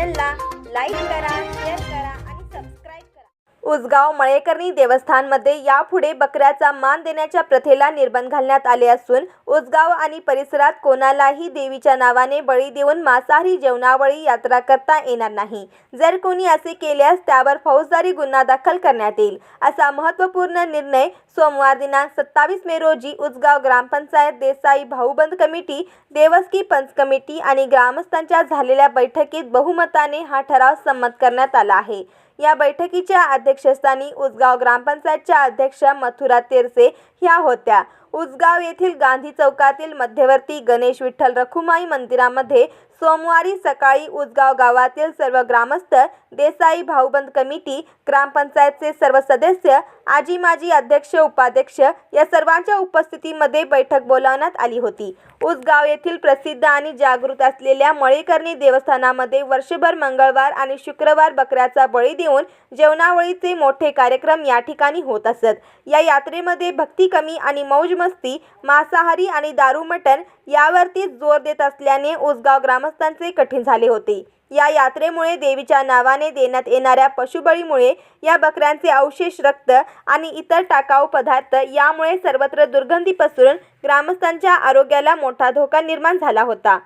चॅनलला लाईक करा शेअर करा आणि सबस्क्राईब करा। उसगाव मळेकर्णी देवस्थानमध्ये यापुढे बकऱ्याचा मान देण्याच्या प्रथेला निर्बंध घालण्यात आले असून उसगाव आणि परिसरात कोणालाही देवीच्या नावाने बळी देऊन मांसाहारी जेवणावळी यात्रा करता येणार नाही. जर कोणी असे केल्यास त्यावर फौजदारी गुन्हा दाखल करण्यात येईल. असा महत्त्वपूर्ण निर्णय सोमवार दिनांक सत्तावीस मे रोजी उसगाव ग्रामपंचायत देसाई भाऊबंद कमिटी देवस्की पंच कमिटी आणि ग्रामस्थांच्या झालेल्या बैठकीत बहुमताने हा ठराव संमत करण्यात आला आहे. या बैठकीच्या अध्यक्षस्थानी उसगाव ग्रामपंचायतच्या अध्यक्ष मथुरा तेरसे ह्या होत्या. उसगाव येथील गांधी चौकातील मध्यवर्ती गणेश विठ्ठल रखुमाई मंदिरामध्ये सोमवारी सकाळी उसगाव गावातील सर्व ग्रामस्थ देसाई भाऊबंद कमिटी ग्रामपंचायतचे सर्व सदस्य आजी माजी अध्यक्ष उपाध्यक्ष या सर्वांच्या उपस्थितीमध्ये बैठक बोलावण्यात आली होती. उसगाव येथील प्रसिद्ध आणि जागृत असलेल्या मळेकर्णी देवस्थानामध्ये वर्षभर मंगळवार आणि शुक्रवार बकऱ्याचा बळी देऊन जेवणावळीचे मोठे कार्यक्रम या ठिकाणी होत असत. या यात्रेमध्ये भक्ती कमी आणि मौज मस्ती मांसाहारी आणि दारू मटण यावरतीच जोर देत असल्याने उसगाव ग्रामस्थांचे कठीण झाले होते. या यात्रेमुळे देवीच्या नावाने देण्यात येणाऱ्या पशुबळीमुळे या बकऱ्यांचे अवशेष रक्त आणि इतर टाकाऊ पदार्थ यामुळे सर्वत्र दुर्गंधी पसरून ग्रामस्थांच्या आरोग्याला मोठा धोका निर्माण झाला होता.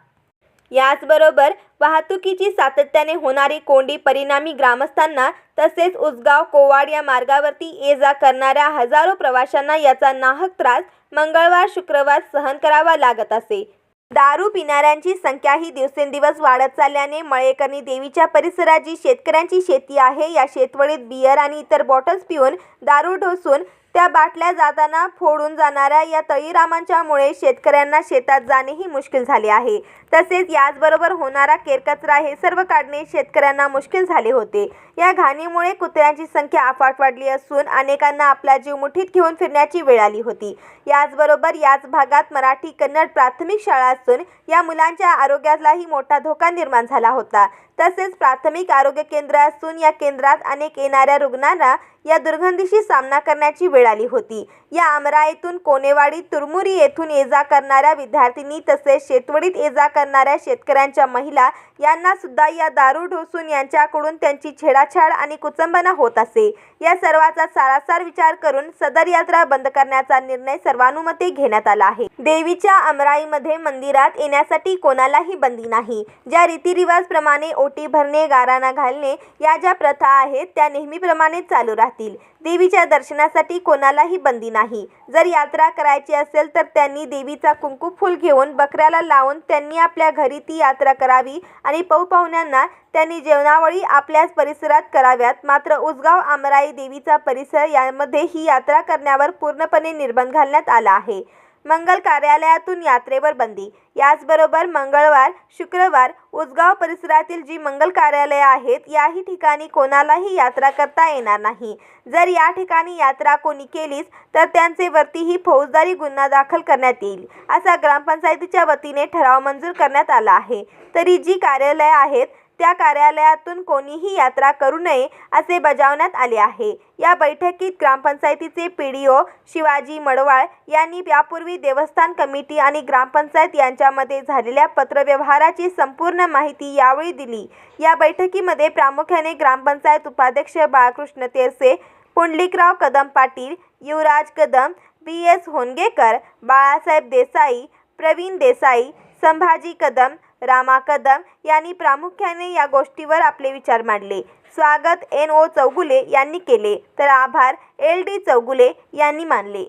याचबरोबर वाहतुकीची सातत्याने होणारी कोंडी परिणामी ग्रामस्थांना तसेच उसगाव कोवाड या मार्गावरती ये जा करणाऱ्या हजारो प्रवाशांना याचा नाहक त्रास मंगळवार शुक्रवार सहन करावा लागत असे. दारू पिणाऱ्यांची संख्या ही दिवसेंदिवस वाढत चालल्याने मळेकर्णी देवीच्या परिसरात जी शेतकऱ्यांची शेती आहे या शेतवळीत बियर आणि इतर बॉटल्स पिऊन दारू ढोसून त्या बाटल्या जाताना फोडून जाणाऱ्या या तळीरामांच्यामुळे शेतकऱ्यांना शेतात जाणेही मुश्किल झाले आहे. तसेच याचबरोबर होणारा केरकचरा हे सर्व काढणे शेतकऱ्यांना मुश्किल झाले होते. या घाणीमुळे कुत्र्यांची संख्या अफाट वाढली असून अनेकांना आपला जीव मुठीत घेऊन फिरण्याची वेळ आली होती. याचबरोबर याच भागात मराठी कन्नड प्राथमिक शाळा असून या मुलांच्या आरोग्यालाही मोठा धोका निर्माण झाला होता. तसेच प्राथमिक आरोग्य केंद्र असून या केंद्रात अनेक येणाऱ्या रुग्णांना या दुर्गंधीशी सामना करण्याची वेळ आली होती. या आमरा येथून कोनेवाडी तुरमुरी येथून ये जा करणाऱ्या विद्यार्थिनी तसेच शेतवडीत ये जा करणाऱ्या शेतकऱ्यांच्या महिला यांना सुद्धा या दारू ढोसून यांच्याकडून त्यांची छेडा छेडछाड आणि कुचंबना होत असे. या सर्वाचा सारासार विचार करून सदर यात्रा बंद करण्याचा निर्णय सर्वानुमते घेण्यात आला आहे. देवीच्या अमराईमध्ये मंदिरात येण्यासाठी कोणालाही बंदी नाही. ज्या रीतिरिवाजप्रमाणे ओटी भरणे गाराणा घालणे या ज्या प्रथा आहेत त्या नेहमीप्रमाणे चालू राहतील. देवीच्या दर्शनासाठी कोणालाही बंदी नाही. जर यात्रा करायची असेल तर त्यांनी देवीचा कुंकू फूल घेऊन बकऱ्याला लावून त्यांनी आपल्या घरी ती यात्रा करावी आणि पौ पाहुण्यांना त्यांनी जेवणावळी आपल्याच परिसरात कराव्यात. मात्र उसगाव आमराई देवीचा परिसर यामध्ये ही यात्रा करण्यावर पूर्णपणे निर्बंध घालण्यात आला आहे. मंगल कार्यालयातून यात्रेवर बंदी. याचबरोबर मंगळवार शुक्रवार उसगाव परिसरातील जी मंगल कार्यालये आहेत याही ठिकाणी कोणालाही यात्रा करता येणार नाही. जर या ठिकाणी यात्रा कोणी केलीच तर त्यांचे वरतीही फौजदारी गुन्हा दाखल करण्यात येईल असा ग्रामपंचायतीच्या वतीने ठराव मंजूर करण्यात आला आहे. तरी जी कार्यालये आहेत त्या कार्यालयातून कोणीही यात्रा करू नये असे बजावण्यात आले आहे. या बैठकीत ग्रामपंचायतीचे P D O Shivaji Madwal यांनी यापूर्वी देवस्थान कमिटी आणि ग्रामपंचायत यांच्यामध्ये झालेल्या पत्रव्यवहाराची संपूर्ण माहिती यावेळी दिली. या बैठकीमध्ये प्रामुख्याने ग्रामपंचायत उपाध्यक्ष बाळकृष्ण तेरसे पुंडलिकराव कदम पाटील युवराज कदम बी एस होनगेकर बाळासाहेब देसाई प्रवीण देसाई संभाजी कदम रामा कदम यांनी प्रामुख्याने या गोष्टीवर आपले विचार मांडले. स्वागत एन ओ चौगुले यांनी केले. तर आभार एल डी चौगुले यांनी मानले.